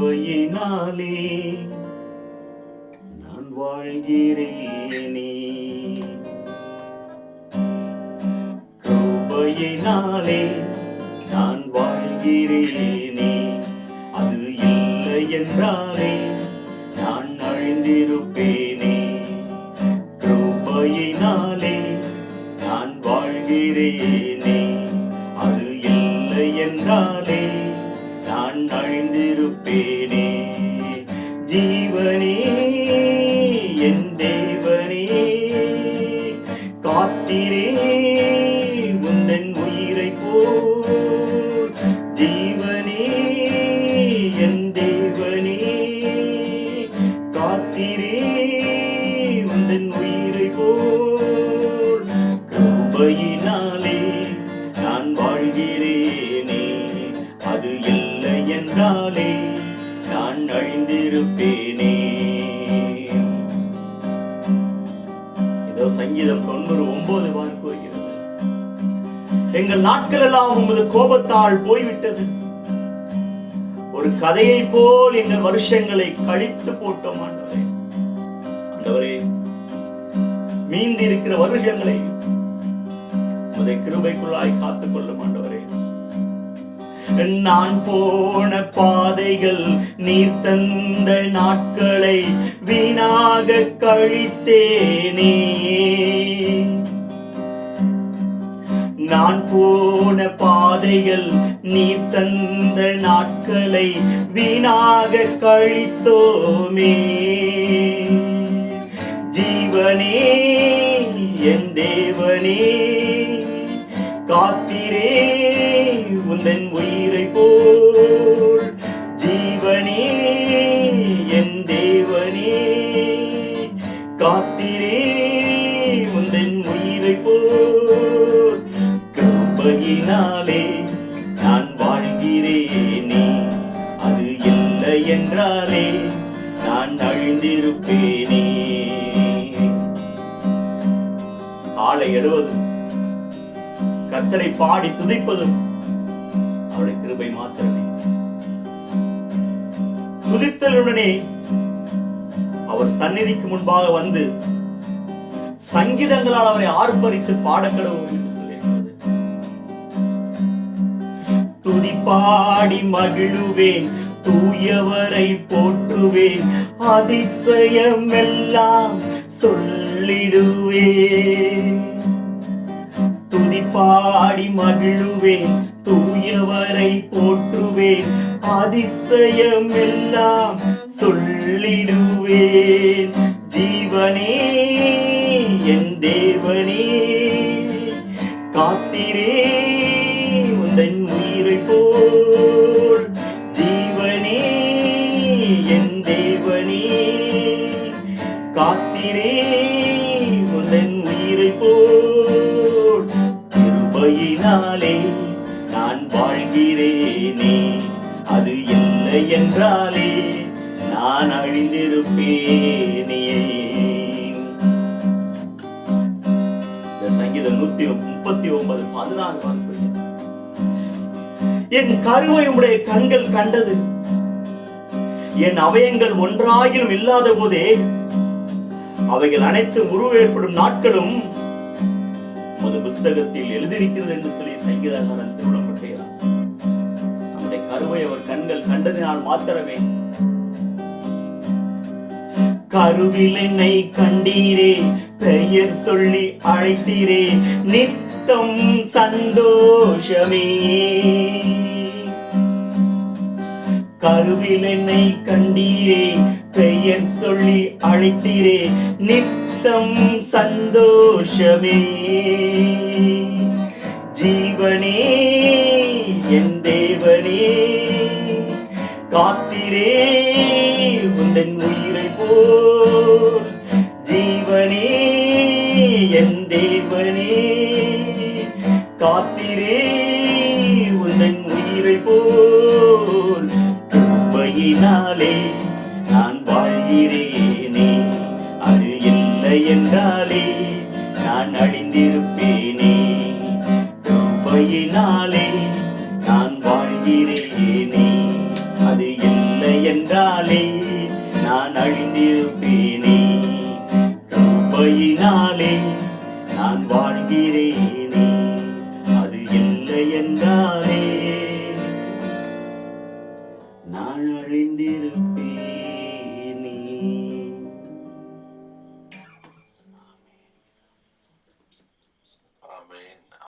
கிருபையினாலே நான் வாழ்கிறேனே. கிருபையினாலே நான் வாழ்கிறேனே. அது இல்லை என்றாலே நான் அழிந்திருப்பேனே. கிருபையினாலே நான் வாழ்கிறேனே. அது இல்லை என்றால் அழிந்திருப்பேனே ஜீவனே என் தேவனே காத்திரே உந்தன் உயிரை போல். ஜீவனே என் தேவனே காத்திரே உந்தன் உயிரை போல். கிருபையினாலே நான் வாழ்கிறேனே. அது இல்லை என்றாலே நான் அழிந்திருப்பேனே இதோ சங்கீதம் தொண்ணூறு ஒன்பது வான் கூறுகிறது. எங்கள் நாட்கள் எல்லாம் உமது கோபத்தால் போய்விட்டது. ஒரு கதையை போல் எங்கள் வருஷங்களை கழித்து போட்டோம் ஆண்டவரே. ஆண்டவரே மீந்தி இருக்கிற வருஷங்களை உமதை கிருபைக்குள்ளாய் காத்துக் கொள்ளும் ஆண்டவரே. நான் போன பாதைகள் நீர் தந்த நாட்களை வீணாக கழித்தேனே. நான் போன பாதைகள் நீர் தந்த நாட்களை வீணாக கழித்தோமே. கிருபையினாலே நான் வாழ்கிறேனே. அது இல்லை என்றாலே நான் அழிந்திருப்பேனே. காலை எழுவது கத்தரை பாடி துதிப்பதும் அவருடைய கிருபை மாத்திரமே. துதித்தலுடனே அவர் சந்நிதிக்கு முன்பாக வந்து சங்கீதங்களால் அவரை ஆர்ப்பரித்து பாடக்கடவும் துதி பாடி மகிழுவேன் தூயவரை போற்றுவேன் அதிசயம் எல்லாம் சொல்லிடுவேன். துதி பாடி மகிழுவேன் தூயவரை போற்றுவேன் அதிசயம் எல்லாம் சொல்லிடுவேன். ஜீவனே என் தேவனே காத்திரே உந்தன் என்றாலே நான் அழிந்திருப்பேனே. இந்த சங்கீதம் நூத்தி முப்பத்தி ஒன்பது பதினாறு வார்த்தை என் கருவை உடைய கண்கள் கண்டது. என் அவயங்கள் ஒன்றாயிலும் இல்லாத போதே அவைகள் அனைத்து உருவ ஏற்படும் நாட்களும் புத்தகத்தில் எழுதியிருக்கிறது என்று சொல்லி சங்கீதக்காரன் திருமணம் நம்முடைய கருவை அவர் கண்கள் கண்டதினால் மாத்திரமே. கருவில் என்னை கண்டீரே பெயர் சொல்லி அழைத்தீரே நித்தம் சந்தோஷமே. கருவில் என்னை கண்டீரே பெயர் சொல்லி அழைத்தீரே நித்தம் சந்தோஷமே. ஜீவனே காத்திரே உந்தன் உயிரை போல். ஜீவனே என் தேவனே. காத்திரே உந்தன் உயிரை போல். கிருப்பையினாலே நான் வாழ்கிறேனே அது இல்லை என்றாலே. நான் அழிந்திருப்பேன்.